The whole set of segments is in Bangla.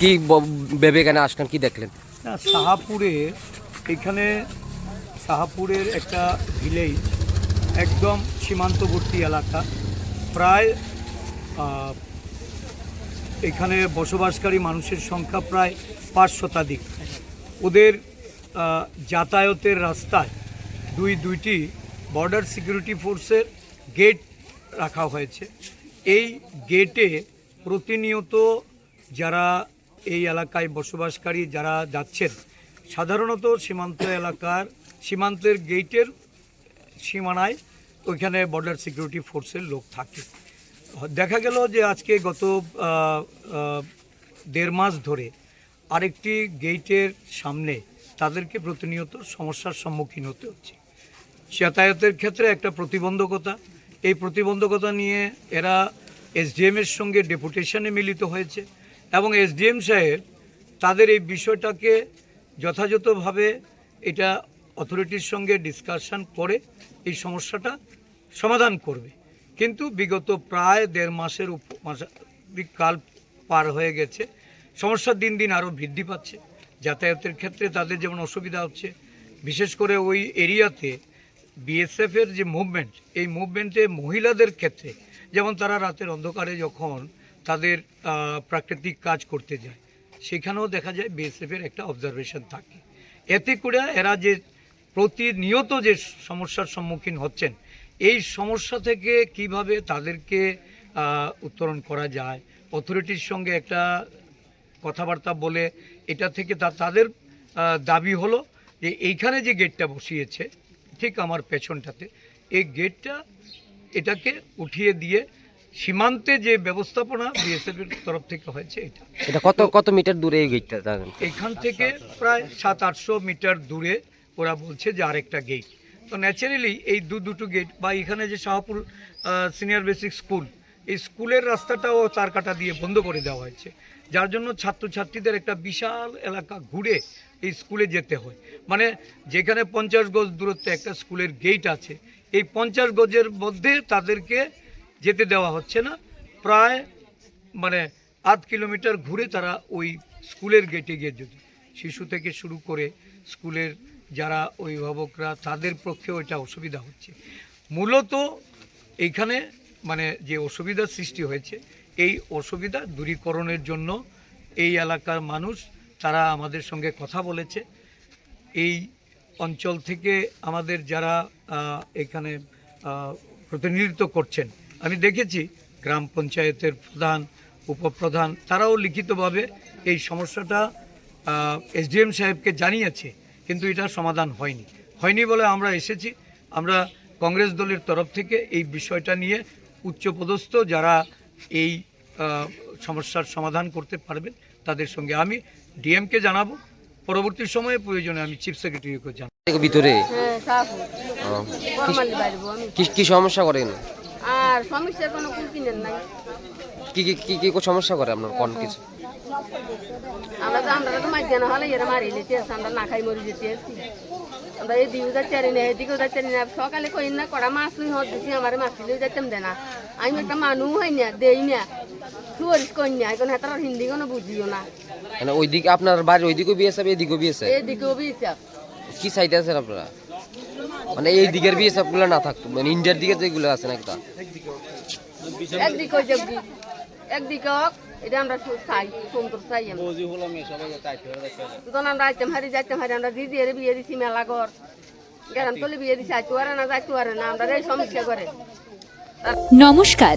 কি ভেবে এখানে আসলেন, কি দেখলেন? না সাহাপুরে এখানে সাহাপুরের একটা ভিলেজ একদম সীমান্তবর্তী এলাকা। প্রায় এখানে বসবাসকারী মানুষের সংখ্যা প্রায় পাঁচ শতাধিক। ওদের যাতায়াতের রাস্তায় দুই দুইটি বর্ডার সিকিউরিটি ফোর্সের গেট রাখা হয়েছে। এই গেটে প্রতিনিয়ত যারা এই এলাকায় বসবাসকারী যারা যাচ্ছেন, সাধারণত সীমান্ত এলাকার, সীমান্তের গেটের সীমানায় ওইখানে বর্ডার সিকিউরিটি ফোর্সের লোক থাকে। দেখা গেল যে আজকে গত দেড় মাস ধরে আরেকটি গেটের সামনে তাদেরকে প্রতিনিয়ত সমস্যার সম্মুখীন হতে হচ্ছে। যাতায়াতের ক্ষেত্রে একটা প্রতিবন্ধকতা, এই প্রতিবন্ধকতা নিয়ে এরা এসডিএম এর সঙ্গে ডেপুটেশনে মিলিত হয়েছে। এবং এসডিএম সাহেব তাদের এই বিষয়টাকে যথাযথভাবে এটা অথরিটির সঙ্গে ডিসকাশন করে এই সমস্যাটা সমাধান করবে। কিন্তু বিগত প্রায় দেড় মাসের উপ- কাল পার হয়ে গেছে। সমস্যা দিন দিন আরও বৃদ্ধি পাচ্ছে। যাতায়াতের ক্ষেত্রে তাদের যেমন অসুবিধা হচ্ছে, বিশেষ করে ওই এরিয়াতে বিএসএফের যে মুভমেন্ট এই মুভমেন্টে মহিলাদের ক্ষেত্রে, যেমন তারা রাতের অন্ধকারে যখন তাদের প্রাকৃতিক কাজ করতে যায়। সেখানেও দেখা যায় বিএসএফের একটা অবজারভেশন থাকে। এতে করে এরা যে প্রতিনিয়ত যে সমস্যার সম্মুখীন হচ্ছেন, এই সমস্যা থেকে কীভাবে তাদেরকে উত্তরণ করা যায় অথরিটির সঙ্গে একটা কথাবার্তা বলে এটা থেকে তাদের দাবি হলো যে এইখানে যে গেটটা বসিয়েছে, ঠিক আমার পেছনটাতে, এই গেটটা এটাকে উঠিয়ে দিয়ে সীমান্তে যে ব্যবস্থাপনা বিএসএফের তরফ থেকে হয়েছে এটা। এটা কত কত মিটার দূরে এই গেটটা জানেন? এখান থেকে প্রায় সাত আটশো মিটার দূরে ওরা বলছে যে আরেকটা গেট তো ন্যাচারালি এই দু দুটো গেট বা এখানে যে শাহপুর সিনিয়র বেসিক স্কুল এই স্কুলের রাস্তাটাও তার কাটা দিয়ে বন্ধ করে দেওয়া হয়েছে। যার জন্য ছাত্রছাত্রীদের একটা বিশাল এলাকা ঘুরে এই স্কুলে যেতে হয়। মানে যেখানে পঞ্চাশ গজ দূরত্বে একটা স্কুলের গেট আছে এই পঞ্চাশ গজের মধ্যে তাদেরকে যেতে দেওয়া হচ্ছে না। প্রায় মানে আধ কিলোমিটার ঘুরে তারা ওই স্কুলের গেটে গিয়ে যদি শিশু থেকে শুরু করে স্কুলের যারা অভিভাবকরা, তাদের পক্ষেও এটা অসুবিধা হচ্ছে। মূলত এইখানে মানে যে অসুবিধার সৃষ্টি হয়েছে, এই অসুবিধা দূরীকরণের জন্য এই এলাকার মানুষ, তারা আমাদের সঙ্গে কথা বলেছে। এই অঞ্চল থেকে আমাদের যারা এখানে প্রতিনিধিত্ব করছেন আমি দেখেছি গ্রাম পঞ্চায়েতের প্রধান উপপ্রধান তারাও লিখিতভাবে এই সমস্যাটা এসডিএম সাহেবকে জানিয়েছে কিন্তু এটা সমাধান হয়নি। হয়নি বলে আমরা এসেছি। আমরা কংগ্রেস দলের তরফ থেকে এই বিষয়টা নিয়ে উচ্চপদস্থ যারা এই সমস্যার সমাধান করতে পারবেন তাদের সঙ্গে আমি ডিএমকে জানাব। পরবর্তী সময়ে প্রয়োজনে আমি চিফ সেক্রেটারিকে জানাব। ভিতরে? হ্যাঁ কি সমস্যা করেন? আর সমস্যার কোনো কুল কিনেন নাই। কি কি কি কি সমস্যা করে আপনার কোন কিছু? আমরা তো আমরা তো মাছ জানা হলে এরা মারি লেতে আসি আমরা না খাই মরি যেতে আসছি আমরা এই দিকে যাচ্ছি না এদিকেও যাচ্ছি না সকালে কই না কড়া মাছ লুই হত দিছি আমার মাছ লুই যাইতাম দেনা। আমি একটা মানুষ হই না দেই না সুয়ারিশ কই না এখন হাতার হিন্দি কোনো বুঝিও না। মানে ওইদিকে আপনার বাড়ির ওইদিকেও বিয়ে আছে এদিকেও বিয়ে আছে? এদিকেও বিচাপ কি সাইডে আছেন আপনারা? মানে এই দিকের বিয়ে সবগুলো না থাকতো মানে ইন্ডিয়ার দিকে যেগুলো আছে না একটা একদিকে একদিকে এটা আমরা সু- চাই সুন্দর চাই তখন আমরা আইতাম হারি যাইতাম হারি আমরা দিদি এর বিয়ে দিছি মেলা ঘর। গ্রাম তলে বিয়ে দিছি আইতে পারে না যাইতে পারে না আমরা এই সমস্যা করে। নমস্কার।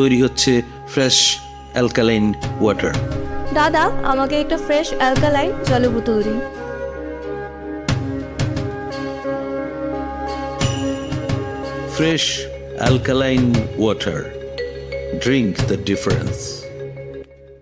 তৈরি হচ্ছে ফ্রেশ অ্যালকালাইন ওয়াটার দাদা আমাকে একটা ফ্রেশ অ্যালকালাইন জলের বোতল দিন fresh alkaline water drink the difference.